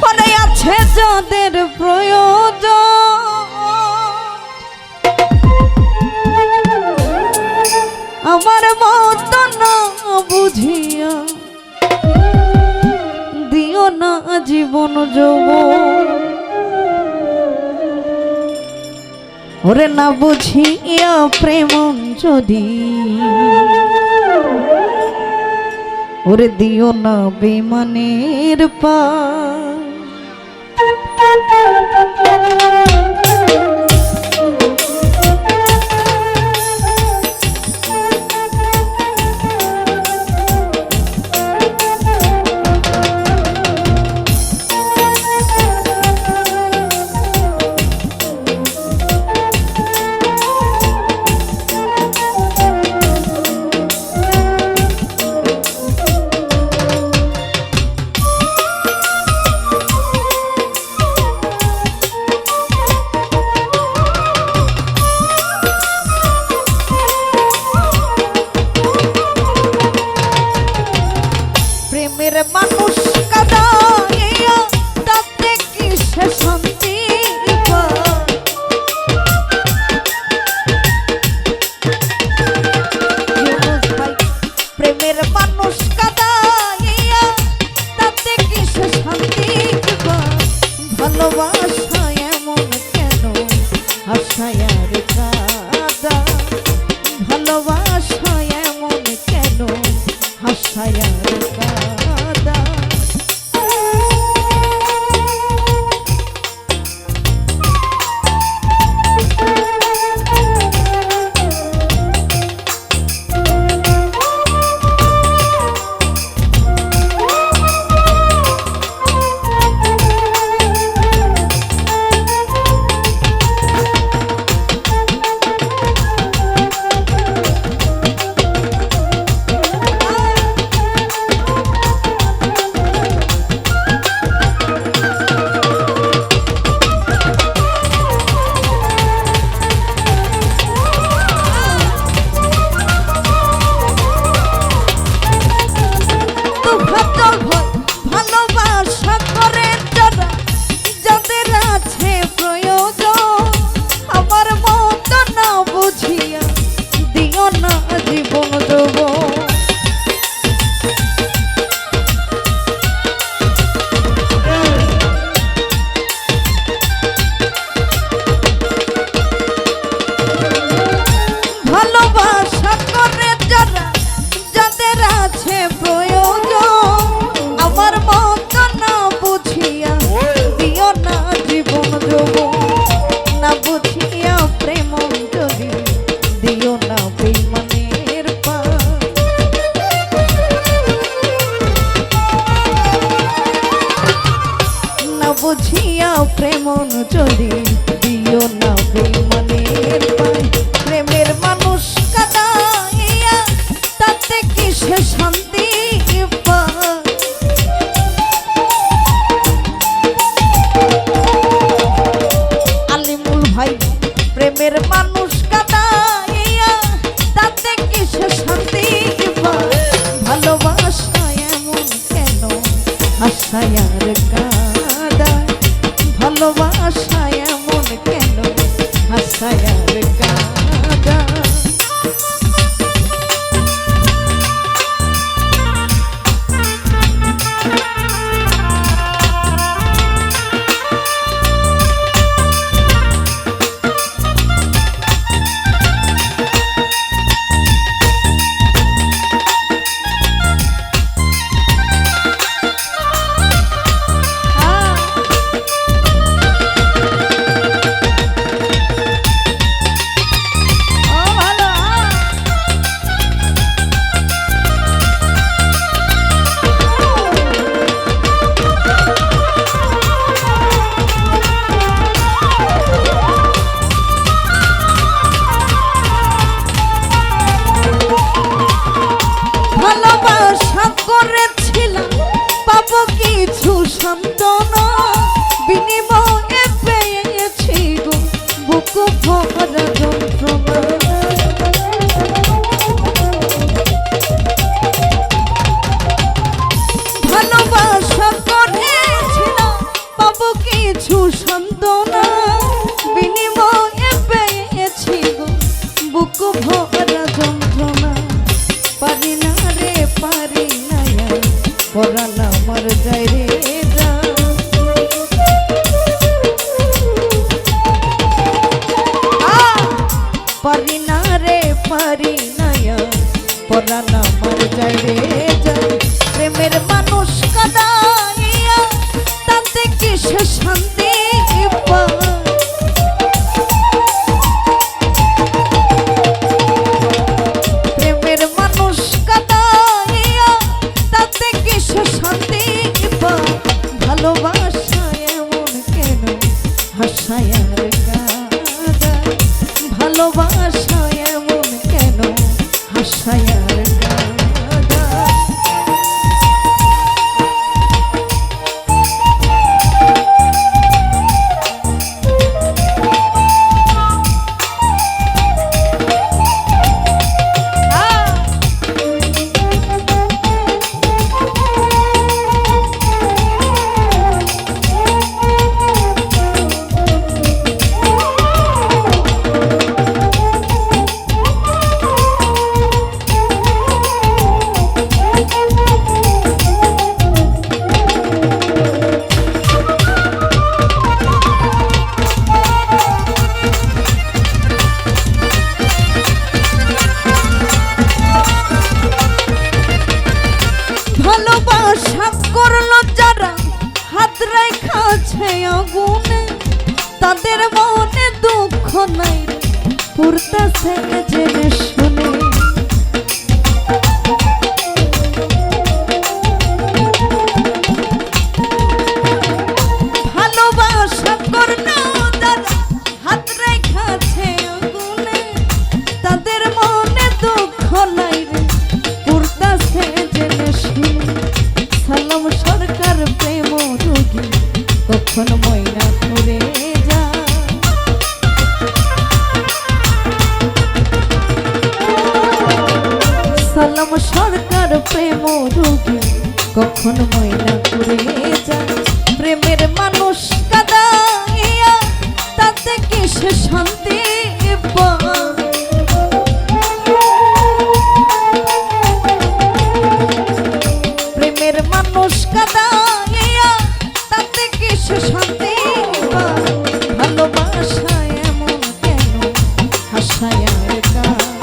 পরে আছে যাদের প্রয়োজন। আমার না বুঝিয়া দিও না জীবন যৌব ওরে না বুঝিয়া প্রেম যদি ওরে দিও না বেমানের পা ভালোবাসা করেছিলাম। পাবো কিছু সন্তান পরাণ আমার যাই রে যা পারি না রে, পারি না পরাণ আমার যাই রে যা প্রেমের শান্তি? তাদের মনে দুঃখ নাই। পুরতাছে জেনে শুনে এখন ময়লা করে যা প্রেমের মানুষ কাদাইয়া, তাতে কি সে শান্তি প্রেমের মানুষ কাদাইয়া, তাতে কি সে শান্তি ভালোবাসা এমন কেন? হাসায় আর